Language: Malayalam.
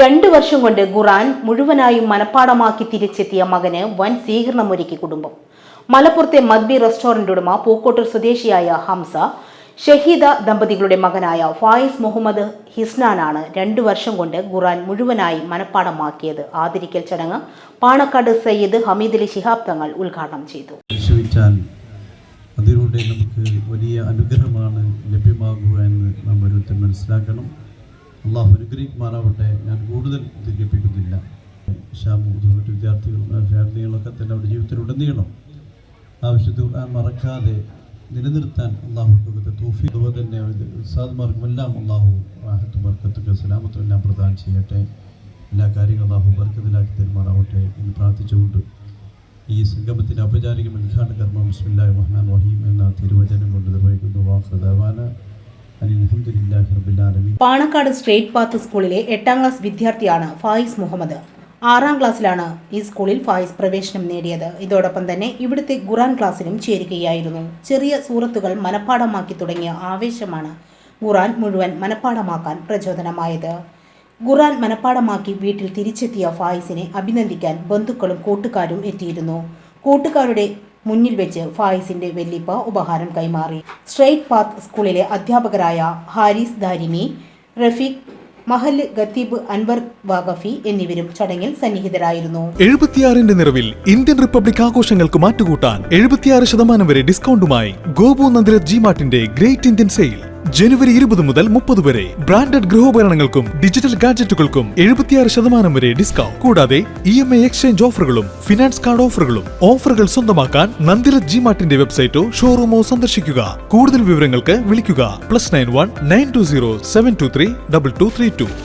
രണ്ടു വർഷം കൊണ്ട് ഖുറാൻ മുഴുവനായും മനഃപ്പാടമാക്കി തിരിച്ചെത്തിയ മകന് വൻ സ്വീകരണമൊരുക്കി കുടുംബം. മലപ്പുറത്തെ മദ്ബി റെസ്റ്റോറന്റ് ഉടമ പൂക്കോട്ടൂർ സ്വദേശിയായ ഹംസ ഷഹീദ ദമ്പതികളുടെ മകനായ ഫായിസ് മുഹമ്മദ് ഹിസ്നാനാണ് രണ്ടു വർഷം കൊണ്ട് ഖുറാൻ മുഴുവനായി മനഃപ്പാടമാക്കിയത് ആദരിക്കൽ ചടങ്ങ് പാണക്കാട് സയ്യിദ് ഹമീദ് അലി ശിഹാബ് തങ്ങൾ ഉദ്ഘാടനം ചെയ്തു. അതിലൂടെ നമുക്ക് വലിയ അനുഗ്രഹമാണ് ലഭ്യമാകുക എന്ന് നാം ഓരോരുത്തർ മനസ്സിലാക്കണം. അള്ളാഹു അനുഗ്രഹിക്കുമാറാവട്ടെ ഞാൻ കൂടുതൽ ദീർഘിപ്പിക്കുന്നില്ല ഷാമു മറ്റു വിദ്യാർത്ഥികളും വിദ്യാർത്ഥികളൊക്കെ തന്നെ അവരുടെ ജീവിതത്തിലുടനീളം. ആവശ്യത്ത് ഖുർആൻ മറക്കാതെ നിലനിർത്താൻ അള്ളാഹുക്കൊക്കെ തോഫി അതുപോലെ തന്നെ ഉസ്താദ്മാർക്കും എല്ലാം അള്ളാഹു ആഹത്ത് ബർക്കത്തൊക്കെ സലാമത്തും എല്ലാം പ്രദാനം ചെയ്യട്ടെ. എല്ലാ കാര്യങ്ങളും അള്ളാഹു ബർക്കത്തിലാക്കി തരുമാറാവട്ടെ എന്ന് പ്രാർത്ഥിച്ചുകൊണ്ട് ഈ സംഗമത്തിന്റെ ഔപചാരിക ഉദ്ഘാടന കർമ്മം ബിസ്മില്ലാഹി റഹ്മാൻ റഹീം എന്ന തിരുവചനം കൊണ്ട് നിർവഹിക്കുന്നു റബിലാലമീൻ പാണക്കാട് സ്ട്രേറ്റ് പാത്ത് സ്കൂളിലെ എട്ടാം ക്ലാസ് വിദ്യാർത്ഥിയാണ് ഫായിസ് മുഹമ്മദ്. ആറാം ക്ലാസ്സിലാണ് ഈ സ്കൂളിൽ ഫായിസ് പ്രവേശനം നേടിയത്. ഇതോടൊപ്പം തന്നെ ഇവിടുത്തെ ഖുറാൻ ക്ലാസ്സിലും ചേരുകയായിരുന്നു. ചെറിയ സൂറത്തുകൾ മനഃപ്പാടമാക്കി തുടങ്ങിയ ആവേശമാണ് ഖുറാൻ മുഴുവൻ മനഃപ്പാടമാക്കാൻ പ്രചോദനമായത്. ഖുറാൻ മനഃപ്പാടമാക്കി വീട്ടിൽ തിരിച്ചെത്തിയ ഫായിസിനെ അഭിനന്ദിക്കാൻ ബന്ധുക്കളും കൂട്ടുകാരും എത്തിയിരുന്നു. കൂട്ടുകാരുടെ മുന്നിൽ വെച്ച് ഫായിസിന്റെ വെല്ലിപ്പ ഉപഹാരം കൈമാറി. സ്ട്രെയിറ്റ് പാത്ത് സ്കൂളിലെ അധ്യാപകരായ ഹാരിസ് ദാരിമി റഫീഖ് മഹൽ ഖത്തീബ് അൻവർ വാഗഫി എന്നിവരും ചടങ്ങിൽ സന്നിഹിതരായിരുന്നു. എഴുപത്തിയാറിന്റെ നിറവിൽ ഇന്ത്യൻ റിപ്പബ്ലിക് ആഘോഷങ്ങൾക്ക് മാറ്റുകൂട്ടാൻ എഴുപത്തിയാറ് ശതമാനം വരെ ഡിസ്കൗണ്ടുമായി ഗോപു നന്ദിരത് ജി മാർട്ടിന്റെ ഗ്രേറ്റ് ഇന്ത്യൻ സെയിൽ. ജനുവരി ഇരുപത് മുതൽ മുപ്പത് വരെ. ബ്രാൻഡഡ് ഗൃഹോപകരണങ്ങൾക്കും ഡിജിറ്റൽ ഗാഡ്ജറ്റുകൾക്കും എഴുപത്തിയാറ് ശതമാനം വരെ ഡിസ്കൗണ്ട് കൂടാതെ ഇ എം ഐ എക്സ്ചേഞ്ച് ഓഫറുകളും ഫിനാൻസ് കാർഡ് ഓഫറുകളും ഓഫറുകൾ സ്വന്തമാക്കാൻ നന്ദിരത് ജി മാർട്ടിന്റെ വെബ്സൈറ്റോ ഷോറൂമോ സന്ദർശിക്കുക. കൂടുതൽ വിവരങ്ങൾക്ക് വിളിക്കുക. Plus nine one nine two zero seven two three double two three two